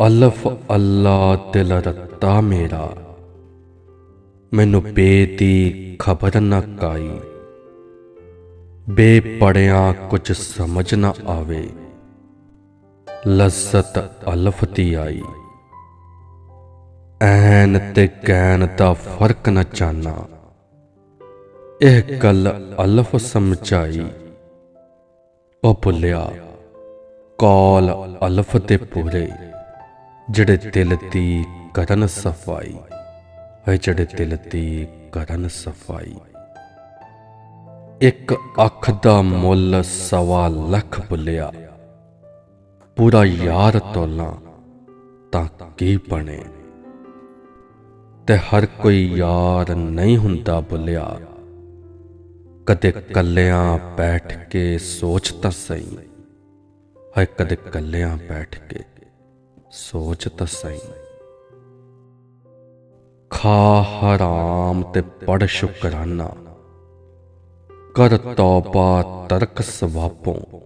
ਅਲਫ ਅੱਲਾ ਦਿਲ ਰੱਤਾ ਮੇਰਾ। ਮੈਨੂੰ ਬੇਦੀ ਖਬਰ ਨਾ ਕਾਈ। ਬੇ ਪੜਿਆ ਕੁਝ ਸਮਝ ਨਾ ਆਵੇ। ਲਜ਼ਤ ਅਲਫ ਦੀ ਆਈ। ਐਨ ਤੇ ਕੈਨ ਦਾ ਫ਼ਰਕ ਨਾ ਜਾਣਾ ਇਹ ਗੱਲ ਅਲਫ ਸਮਝਾਈ। ਉਹ ਭੁੱਲਿਆ। ਕਾਲ ਅਲਫ ਦੇ ਪੂਰੇ। ਜਿਹੜੇ ਦਿਲ ਦੀ ਕਰਨ ਸਫ਼ਾਈ। ਹੈ ਜਿਹੜੇ ਦਿਲ ਦੀ ਕਰਨ ਸਫ਼ਾਈ। ਇੱਕ ਅੱਖ ਦਾ ਮੁੱਲ ਸਵਾ ਲੱਖ ਬੁੱਲਿਆ। ਪੂਰਾ ਯਾਰ ਤੋਲਾ ਤਾਂ ਕੀ ਬਣੇ। ਤੇ ਹਰ ਕੋਈ ਯਾਰ ਨਹੀਂ ਹੁੰਦਾ ਬੁਲਿਆ। ਕਦੇ ਕੱਲਿਆਂ ਬੈਠ ਕੇ ਸੋਚ ਤਾਂ ਸਹੀ। ਹੈ ਕਦੇ ਕੱਲਿਆਂ ਬੈਠ ਕੇ। ਸੋਚ ਤਾਂ ਸਹੀ। ਖਾ ਹਰਾਮ ਤੇ ਪੜ ਸ਼ੁਕਰਾਨਾ। ਕਰ ਤੌਬਾ ਤਰਕ ਸਵਾਪੋਂ।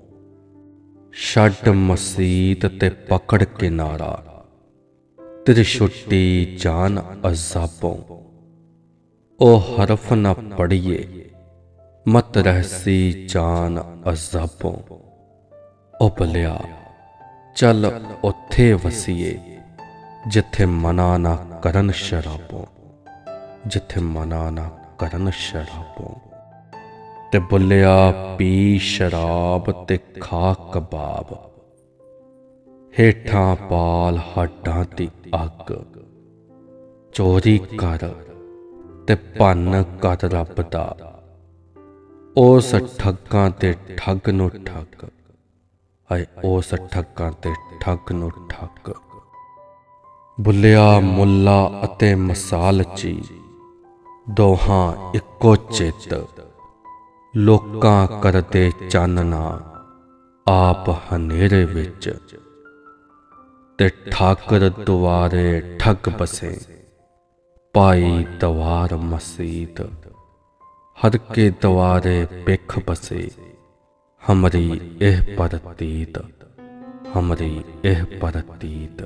ਛੱਡ ਮਸੀਤ ਤੇ ਪਕੜ ਕਿਨਾਰਾ ਤੇਰੀ ਛੁੱਟੀ ਜਾਨ ਅਜ਼ਾਬੋਂ। ਉਹ ਹਰਫ ਨਾ ਪੜੀਏ ਮਤ ਰਹਿਸੀ ਜਾਨ ਅਜ਼ਾਬੋਂ। ਉਹ ਭਲਿਆ ਚੱਲ ਉੱਥੇ ਵਸੀਏ, ਜਿੱਥੇ ਮਨਾ ਨਾ ਕਰਨ ਸ਼ਰਾਬੋਂ, ਜਿੱਥੇ ਮਨਾ ਨਾ ਕਰਨ ਸ਼ਰਾਬੋਂ। ਤੇ ਬੁੱਲਿਆ, ਪੀ ਸ਼ਰਾਬ ਤੇ ਖਾ ਕਬਾਬ। ਹੇਠਾਂ ਪਾਲ ਹੱਡਾਂ ਦੀ ਅੱਗ। ਚੋਰੀ ਕਰ ਤੇ ਭੰਨ ਕਰ ਰੱਬ ਦਾ। ਉਸ ਠੱਗਾਂ ਤੇ ਠੱਗ ਨੂੰ ਠੱਗ। ਹਾਏ ਉਸ ਠੱਗਾਂ ਤੇ ਠੱਗ ਨੂੰ ਠੱਗ। ਬੁੱਲਿਆ ਮੁੱਲਾ ਅਤੇ ਮਸਾਲ ਦੋਹਾਂ ਇੱਕੋ ਚਿੱਤ। ਲੋਕਾਂ ਕਰਦੇ ਚਾਨਣਾ ਆਪ ਹਨੇਰੇ ਵਿੱਚ। ਤੇ ਠਾਕਰ ਦੁਆਰੇ ਠੱਗ ਬਸੇ, ਪਾਈ ਦਵਾਰ ਮਸੀਤ। ਹਰ ਕੇ ਦਵਾਰੇ ਪਿੱਖ ਬਸੇ। ਹਮਰੀ ਇਹ ਪਰਤੀਤ ਹਮਰੀ ਇਹ ਪਰਤੀਤ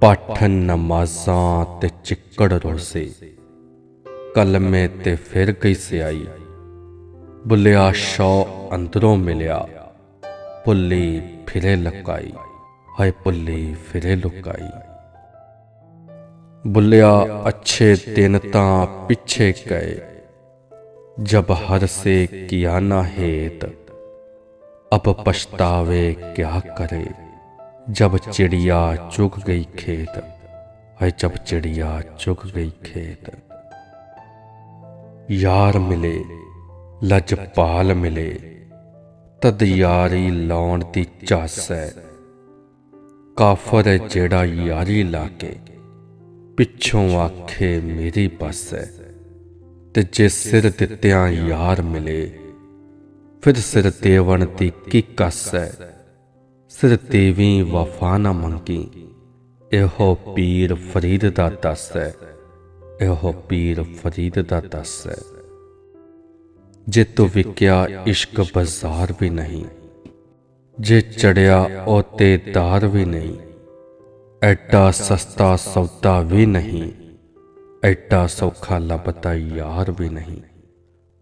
ਪਾਠ ਨਮਾਜ਼ਾਂ ਤੇ ਚਿੱਕੜ ਰੋਸੇ, ਕਲਮੇ ਤੇ ਫਿਰ ਗਈ ਸਿਆਈ। ਬੁੱਲਿਆ ਸ਼ੌ ਅੰਦਰੋਂ ਮਿਲਿਆ, ਪੁੱਲੀ ਫਿਰੇ ਲੁਕਾਈ, ਹਾਏ ਪੁੱਲੀ ਫਿਰੇ ਲੁਕਾਈ। ਬੁੱਲਿਆ ਅੱਛੇ ਦਿਨ ਤਾਂ ਪਿੱਛੇ ਗਏ ਜਬ ਹਰ ਸੇ ਕੀਆ ਨਾ ਹੇਤ ਅਬ ਪਛਤਾਵੇ ਕਿਆ ਕਰੇ जब चिड़िया चुग गई खेत है जब चिड़िया चुग गई खेत ਯਾਰ ਮਿਲੇ ਲਜਪਾਲ ਮਿਲੇ ਤਦ ਯਾਰੀ ਲਾਉਣ ਦੀ ਚਾਸ ਹੈ ਕਾਫਰ ਹੈ ਜਿਹੜਾ ਯਾਰੀ ਲਾ ਕੇ ਪਿੱਛੋਂ ਆਖੇ ਮੇਰੀ ਬਸ ਹੈ ਤੇ ਜੇ ਸਿਰ ਦਿੱਤਿਆਂ ਯਾਰ ਮਿਲੇ, ਫਿਰ ਸਿਰ ਦੇਵਣ ਦੀ ਕੀ ਕਸ? ਹੈ ਸਿਰ ਤੇਵੀਂ ਵਫਾ ਨਾ ਮੰਗੀ, ਇਹੋ ਪੀਰ ਫਰੀਦ ਦਾ ਦੱਸ ਹੈ ਇਹੋ ਪੀਰ ਫਰੀਦ ਦਾ ਦੱਸ। ਹੈ ਜੇ ਤੂੰ ਵਿਕਿਆ ਇਸ਼ਕ ਬਾਜ਼ਾਰ ਵੀ ਨਹੀਂ, ਜੇ ਚੜਿਆ ਉਹ ਤੇ ਦਾਰ ਵੀ ਨਹੀਂ, ਐਡਾ ਸਸਤਾ ਸੌਦਾ ਵੀ ਨਹੀਂ ਐਡਾ ਸੌਖਾ ਲੱਭਦਾ ਯਾਰ ਵੀ ਨਹੀਂ,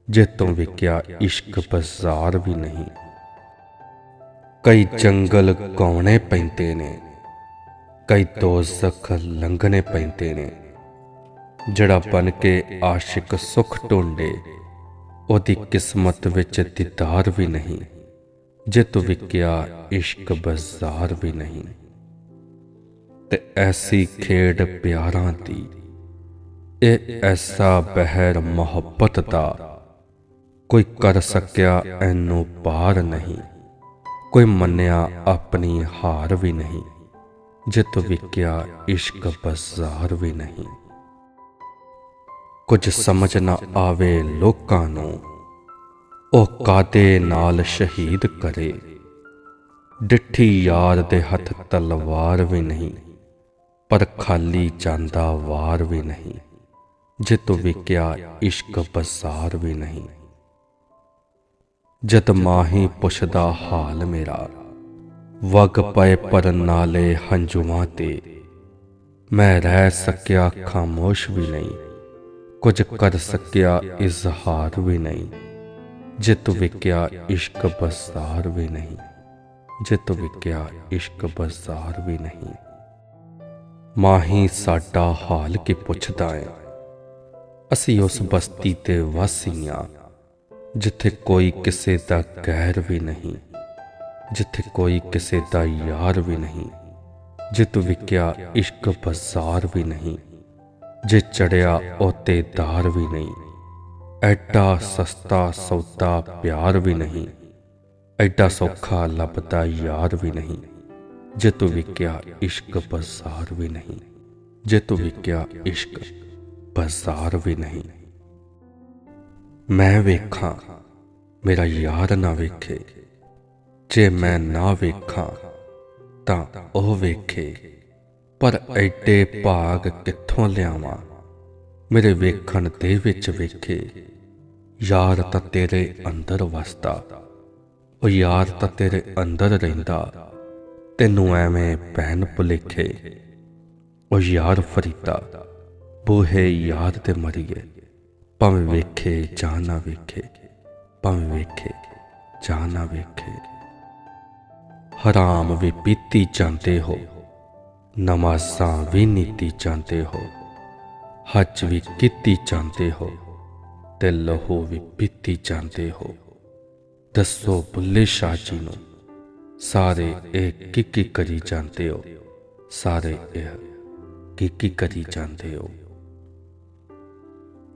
ਜਿੱਤੋਂ ਵਿਕਿਆ ਇਸ਼ਕ ਬਾਜ਼ਾਰ ਵੀ ਨਹੀਂ। ਕਈ ਜੰਗਲ ਗਾਉਣੇ ਪੈਂਦੇ ਨੇ, ਕਈ ਦੋਜ਼ਖ ਲੰਘਣੇ ਪੈਂਦੇ ਨੇ। ਜਿਹੜਾ ਬਣ ਕੇ ਆਸ਼ਿਕ ਸੁਖ ਢੂੰਡੇ ਉਹਦੀ ਕਿਸਮਤ ਵਿੱਚ ਦੀਦਾਰ ਵੀ ਨਹੀਂ, ਜਿੱਤ ਵਿਕਿਆ ਇਸ਼ਕ ਬਾਜ਼ਾਰ ਵੀ ਨਹੀਂ। ਤੇ ਐਸੀ ਖੇਡ ਪਿਆਰਾਂ ਦੀ ਇਹ ਐਸਾ ਬਹਿਰ ਮੁਹੱਬਤ ਦਾ। ਕੋਈ ਕਰ ਸਕਿਆ ਐਨੂੰ ਪਾਰ ਨਹੀਂ। ਕੋਈ ਮੰਨਿਆ ਆਪਣੀ ਹਾਰ ਵੀ ਨਹੀਂ। ਜਿਤ ਵਿਕਿਆ ਇਸ਼ਕ ਬਾਜ਼ਾਰ ਵੀ ਨਹੀਂ। ਕੁਝ ਸਮਝ ਨਾ ਆਵੇ ਲੋਕਾਂ ਨੂੰ। ਉਹ ਕਾਦੇ ਨਾਲ ਸ਼ਹੀਦ ਕਰੇ। ਡਿੱਠੀ ਯਾਰ ਦੇ ਹੱਥ ਤਲਵਾਰ ਵੀ ਨਹੀਂ। ਪਰ ਖਾਲੀ ਜਾਂਦਾ ਵਾਰ ਵੀ ਨਹੀਂ। ਜਿਤ ਵਿਕਿਆ ਇਸ਼ਕ ਬਾਜ਼ਾਰ ਵੀ ਨਹੀਂ ਜਦ ਮਾਹੀ ਪੁੱਛਦਾ ਹਾਲ ਮੇਰਾ ਵਗ ਪਏ ਪਰ ਨਾਲੇ ਹੰਝੂਆਂ ਤੇ ਮੈਂ ਰਹਿ ਸਕਿਆ ਖਾਮੋਸ਼ ਵੀ ਨਹੀਂ ਕੁਝ ਕਰ ਸਕਿਆ ਇਜ਼ਹਾਰ ਵੀ ਨਹੀਂ ਜਿਤ ਵਿਕਿਆ ਇਸ਼ਕ ਬਜ਼ਾਰ ਵੀ ਨਹੀਂ ਜਿਤ ਵਿਕਿਆ ਇਸ਼ਕ ਬਜ਼ਾਰ ਵੀ ਨਹੀਂ ਮਾਹੀ ਸਾਡਾ ਹਾਲ ਕੀ ਪੁੱਛਦਾ ਏ ਅਸੀਂ ਉਸ ਬਸਤੀ ਤੇ ਵਾਸੀਆਂ, ਜਿੱਥੇ ਕੋਈ ਕਿਸੇ ਦਾ ਗੈਰ ਵੀ ਨਹੀਂ, ਜਿੱਥੇ ਕੋਈ ਕਿਸੇ ਦਾ ਯਾਰ ਵੀ ਨਹੀਂ, ਜਿਤ ਵਿਕਿਆ ਇਸ਼ਕ ਬਜ਼ਾਰ ਵੀ ਨਹੀਂ, ਜੇ ਚੜਿਆ ਉਤੇ ਦਾਰ ਵੀ ਨਹੀਂ, ਐਡਾ ਸਸਤਾ ਸੌਦਾ ਪਿਆਰ ਵੀ ਨਹੀਂ, ਐਡਾ ਸੌਖਾ ਲੱਭਦਾ ਯਾਰ ਵੀ ਨਹੀਂ ਜੇ ਤੂੰ ਵਿਕਿਆ ਇਸ਼ਕ ਬਾਜ਼ਾਰ ਵੀ ਨਹੀਂ ਜੇ ਤੂੰ ਵਿਕਿਆ ਇਸ਼ਕ ਬਾਜ਼ਾਰ ਵੀ ਨਹੀਂ। ਮੈਂ ਵੇਖਾਂ, ਮੇਰਾ ਯਾਰ ਨਾ ਵੇਖੇ। ਜੇ ਮੈਂ ਨਾ ਵੇਖਾਂ, ਤਾਂ ਉਹ ਵੇਖੇ। ਪਰ ਐਡੇ ਭਾਗ ਕਿੱਥੋਂ ਲਿਆਵਾਂ? ਮੇਰੇ ਵੇਖਣ ਦੇ ਵਿੱਚ ਵੇਖੇ। ਯਾਰ ਤਾਂ ਤੇਰੇ ਅੰਦਰ ਵਸਦਾ। ਉਹ ਯਾਰ ਤਾਂ ਤੇਰੇ ਅੰਦਰ ਰਹਿੰਦਾ। ਤੈਨੂੰ ਐਵੇਂ ਪਹਿਨ ਭੁਲੇਖੇ। ਉਹ ਯਾਰ ਫਰੀਦਾ। ਬੂਹੇ ਯਾਰ ਤੇ ਮਰੀਏ, ਭਾਵੇਂ ਵੇਖੇ ਜਾਂ ਨਾ ਵੇਖੇ, ਭਾਵੇਂ ਵੇਖੇ ਜਾਂ ਨਾ ਵੇਖੇ। ਹਰਾਮ ਵੀ ਪੀਤੀ ਜਾਂਦੇ ਹੋ, ਨਮਾਜ਼ਾਂ ਵੀ ਨੀਤੀ ਜਾਂਦੇ ਹੋ, ਹੱਜ ਵੀ ਕੀਤੀ ਜਾਂਦੇ ਹੋ ਤੇ ਲਹੂ ਵੀ ਪੀਤੀ ਜਾਂਦੇ ਹੋ। ਦੱਸੋ ਬੁੱਲੇ ਸ਼ਾਹ ਜੀ ਨੂੰ, ਸਾਰੇ ਇਹ ਕੀ ਕੀ ਕਰੀ ਜਾਂਦੇ ਹੋ? ਸਾਰੇ ਇਹ ਕੀ ਕੀ ਕਰੀ ਜਾਂਦੇ ਹੋ?